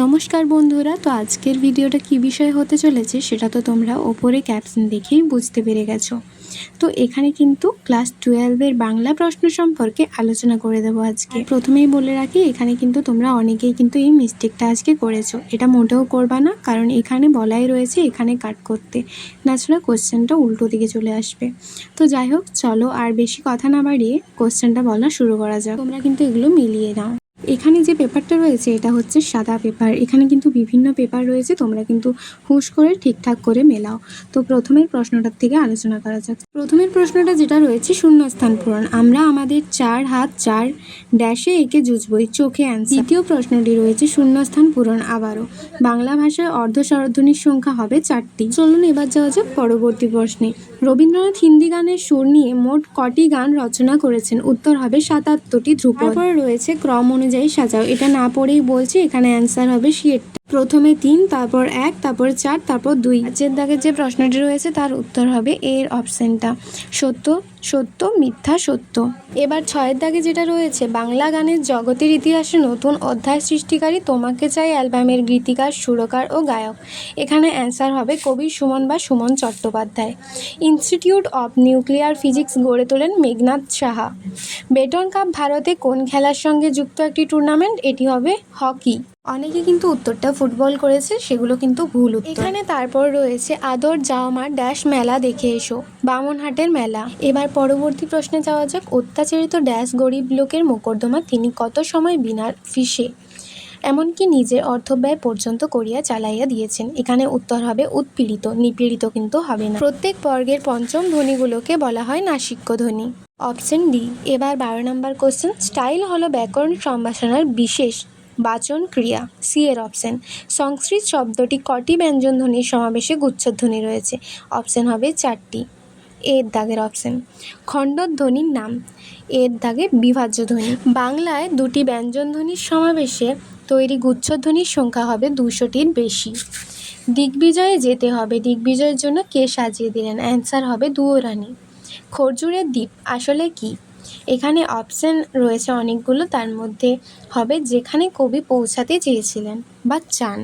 নমস্কার বন্ধুরা, তো আজকের ভিডিওটা কি বিষয় হতে চলেছে সেটা তো তোমরা ওপরে ক্যাপশন দেখেই বুঝতে পেরে গেছো। তো এখানে কিন্তু ক্লাস টুয়েলভের বাংলা প্রশ্ন সম্পর্কে আলোচনা করে দেবো আজকে। প্রথমেই বলে রাখি, এখানে কিন্তু তোমরা অনেকেই কিন্তু এই মিস্টেকটা আজকে করেছ। এটা মোটেও করবা না, কারণ এখানে বলাই রয়েছে এখানে কাট করতে। তাছাড়া কোশ্চেনটা উল্টো দিকে চলে আসবে। তো যাই হোক, চলো আর বেশি কথা না বাড়িয়ে কোশ্চেনটা বলা শুরু করা যাক। তোমরা কিন্তু এগুলো মিলিয়ে নাও। এখানে যে পেপারটা রয়েছে, এটা হচ্ছে সাদা পেপার। এখানে কিন্তু বিভিন্ন পেপার রয়েছে, তোমরা কিন্তু হুশ করে, ঠিকঠাক করে মেলাও। তো প্রথমের প্রশ্নটার থেকে আলোচনা করা যাক। প্রথমের প্রশ্নটা যেটা রয়েছে, শূন্যস্থান পূরণ। আমরা আমাদের চার হাত, চার ড্যাশে এঁকে জুজবই চোখে অ্যান্সার দ্বিতীয় প্রশ্নটি রয়েছে, শূন্যস্থান পূরণ আবারও। বাংলা ভাষায় অর্ধ স্বরধ্বনির সংখ্যা হবে চারটি। চলুন এবার যাওয়া যাক পরবর্তী প্রশ্নে। রবীন্দ্রনাথ হিন্দি গানের সুর নিয়ে মোট কটি গান রচনা করেছেন? উত্তর হবে সাতাত্তরটি ধ্রুপদ। রয়েছে ক্রম অনুযায়ী সাজাও। এটা না পড়েই বলছি এখানে অ্যান্সার হবে সিয়েটটা প্রথমে তিন, তারপর এক, তারপর চার, তারপর দুই। যে দাগের যে প্রশ্নটি রয়েছে তার উত্তর হবে এর অপশনটা। সত্য সত্য, মিথ্যা, সত্য। এবার ছয়ের দাগে যেটা রয়েছে, বাংলা গানের জগতের ইতিহাসে নতুন অধ্যায় সৃষ্টিকারী তোমাকে চাই অ্যালবামের গীতিকার, সুরকার ও গায়ক। এখানে অ্যান্সার হবে কবি সুমন বা Suman Chattopadhyay. Institute of nuclear physics গড়ে তোলেন মেঘনাথ সাহা। বেটন কাপ ভারতে কোন খেলার সঙ্গে যুক্ত একটি টুর্নামেন্ট? এটি হবে হকি। অনেকে কিন্তু উত্তরটা ফুটবল করেছে, সেগুলো কিন্তু ভুল এখানে তারপর রয়েছে আদর জাওমার ড্যাশ মেলা, দেখে এসো। বামনহাটের মেলা। এবার পরবর্তী প্রশ্নে যাওয়া যাক। অত্যাচারিত ড্যাশ গরিব লোকের মোকদ্দমা, তিনি কত সময় বিনা ফিসে? এমনকি নিজের অর্থব্যয় পর্যন্ত করিয়া চালাইয়া দিয়েছেন। এখানে উত্তর হবে উৎপীড়িত, নিপীড়িত কিন্তু হবে না। প্রত্যেক বর্গের পঞ্চম ধ্বনিগুলোকে বলা হয় নাসিক্য ধ্বনি। অপশন ডি, এবার বারো নম্বর কোশ্চেন স্টাইল হলো ব্যাকরণ সম্ভাষণার বিশেষ বাচন, ক্রিয়া, সি এর অপশন। সংস্কৃত শব্দটি কটি ব্যঞ্জন ধ্বনির সমাবেশে গুচ্ছধ্বনি রয়েছে? অপশন হবে চারটি। এর দাগের অপশন। খণ্ডধ্বনির নাম। এর দাগে বিভাজ্য ধ্বনি। বাংলায় দুটি ব্যঞ্জন ধ্বনির সমাবেশে তৈরি গুচ্ছধ্বনির সংখ্যা হবে দুশোটির বেশি। দিগ্বিজয়ে যেতে হবে। দিগ্বিজয়ের জন্য কে সাজিয়ে দিলেন? অ্যান্সার হবে দুয়োরানি। খরজুরের দ্বীপ। আসলে কি? এখানে অপশন রয়েছে অনেকগুলো তার মধ্যে হবে যেখানে কবি পৌঁছাতে চেয়েছিলেন বা চান।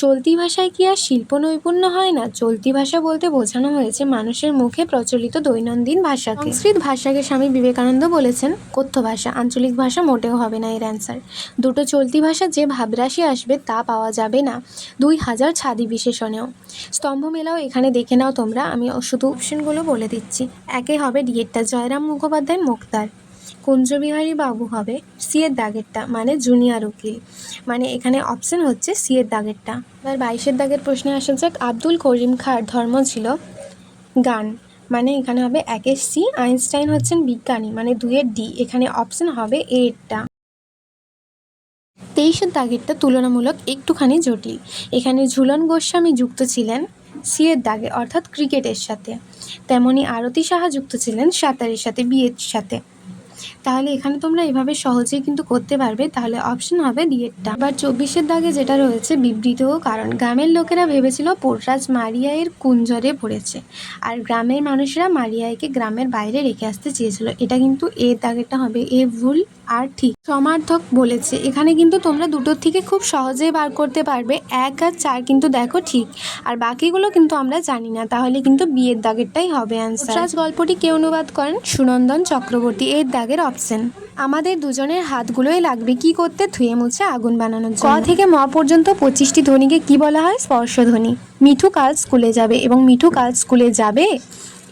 চলতি ভাষায় কি আর শিল্প নৈপুণ্য হয় না? চলতি ভাষা বলতে বোঝানো হয়েছে মানুষের মুখে প্রচলিত দৈনন্দিন ভাষাকে। সংস্কৃত ভাষাকে স্বামী বিবেকানন্দ বলেছেন, কথ্য ভাষা, আঞ্চলিক ভাষা মোটেও হবে না এর অ্যান্সার দুটো চলতি ভাষা যে ভাবরাশি আসবে তা পাওয়া যাবে না দুই হাজার ছাদি বিশেষণেও। স্তম্ভ মেলাও এখানে দেখে নাও তোমরা, আমি শুধু অপশনগুলো বলে দিচ্ছি। একে হবে ডিএটটা, জয়রাম মুখোপাধ্যায়, মুক্তার। কুঞ্জবিহারী বাবু হবে সি এর দাগেরটা মানে জুনিয়র উকিল। মানে এখানে অপশন হচ্ছে সি এর দাগেরটা। এবার বাইশের দাগের প্রশ্নে আসা যাক। আব্দুল করিম খাঁর ধর্ম ছিল গান। মানে এখানে হবে একের সি। আইনস্টাইন হচ্ছেন বিজ্ঞানী মানে দুইয়ের ডি। এখানে অপশন হবে এরটা তেইশের দাগেরটা তুলনামূলক একটুখানি জটিল। এখানে ঝুলন গোস্বামী যুক্ত ছিলেন সি এর দাগে, অর্থাৎ ক্রিকেটের সাথে। তেমনি আরতি সাহা যুক্ত ছিলেন সাঁতারের সাথে, বিয়ের সাথে। তাহলে এখানে তোমরা এভাবে সহজেই কিন্তু করতে পারবে। তাহলে অপশন হবে ডিএডটা এবার চব্বিশের দাগে যেটা রয়েছে বিবৃত কারণ গ্রামের লোকেরা ভেবেছিল পোর্টরাজ মারিয়ায়ের কুঞ্জরে পড়েছে আর গ্রামের মানুষেরা মারিয়াইকে গ্রামের বাইরে রেখে আসতে চেয়েছিল। এটা কিন্তু এ দাগেরটা হবে। এ ভুল, আর ঠিক। সমার্থক বলেছে, এখানে কিন্তু তোমরা দুটোর থেকে খুব সহজেই বার করতে পারবে। এক আর চার কিন্তু দেখো ঠিক, আর বাকিগুলো কিন্তু আমরা জানি না। তাহলে কিন্তু বিয়ের দাগেরটাই হবে অ্যান্সার গল্পটি কে অনুবাদ করেন? সুনন্দন চক্রবর্তী। এর দাগের অপশন আমাদের দুজনের হাতগুলোই লাগবে কি করতে ধুয়ে মুছে আগুন বানানোর ক থেকে ম পর্যন্ত পঁচিশটি ধ্বনিকে কি বলা হয়? স্পর্শধ্বনি। মিঠু কাল স্কুলে যাবে এবং মিঠু কাল স্কুলে যাবে?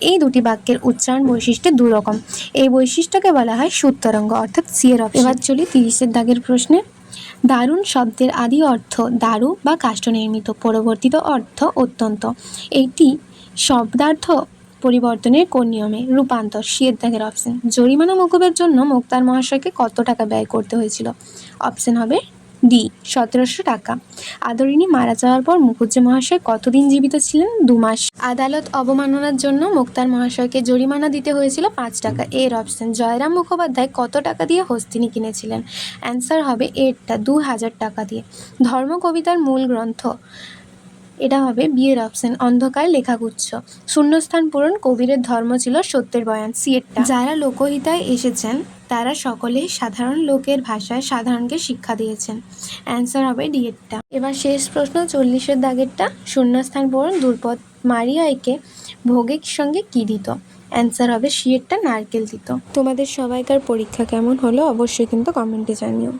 এই দুটি বাক্যের উচ্চারণ বৈশিষ্ট্য দু রকম। এই বৈশিষ্ট্যকে বলা হয় সুতরঙ্গ অর্থাৎ সিয়ের এবার চলি তিরিশের দাগের প্রশ্নে। দারুণ শব্দের আদি অর্থ দারু বা কাষ্ঠ নির্মিত, পরবর্তীত অর্থ অত্যন্ত। এটি শব্দার্থ পরিবর্তনের কোন নিয়মে রূপান্তর শিয়ের দাগের অপশন জরিমানা মকুবের জন্য মুক্তার মহাশয়কে কত টাকা ব্যয় করতে হয়েছিল? অপশন হবে ডি সতেরোশো টাকা। আদরিনী মারা যাওয়ার পর মুখুজ্জে মহাশয় কতদিন জীবিত ছিলেন? দু মাস। আদালত অবমাননার জন্য মুক্তার মহাশয়কে জরিমানা দিতে হয়েছিল পাঁচ টাকা। এর অপশন জয়রাম মুখোপাধ্যায় কত টাকা দিয়ে হস্তিনী কিনেছিলেন? অ্যান্সার হবে এরটা দু হাজার টাকা দিয়ে। ধর্ম কবিতার মূল গ্রন্থ এটা হবে বিয়ের অপশন, অন্ধকার লেখাগুচ্ছ। শূন্যস্থান পূরণ, কবিরের ধর্ম ছিল সত্যের বয়ান, সিয়েটটা। যারা লোকহিতায় এসেছেন, তারা সকলেই সাধারণ লোকের ভাষায় সাধারণকে শিক্ষা দিয়েছেন। অ্যান্সার হবে ডিএডটা এবার শেষ প্রশ্ন, চল্লিশের দাগেরটা। শূন্যস্থান পূরণ, দুর্পদ মারিয়াইকে ভোগের সঙ্গে কি দিত? অ্যান্সার হবে শিয়েরটা নারকেল দিত। তোমাদের সবাইকার পরীক্ষা কেমন হলো? অবশ্যই কিন্তু কমেন্টে জানিও।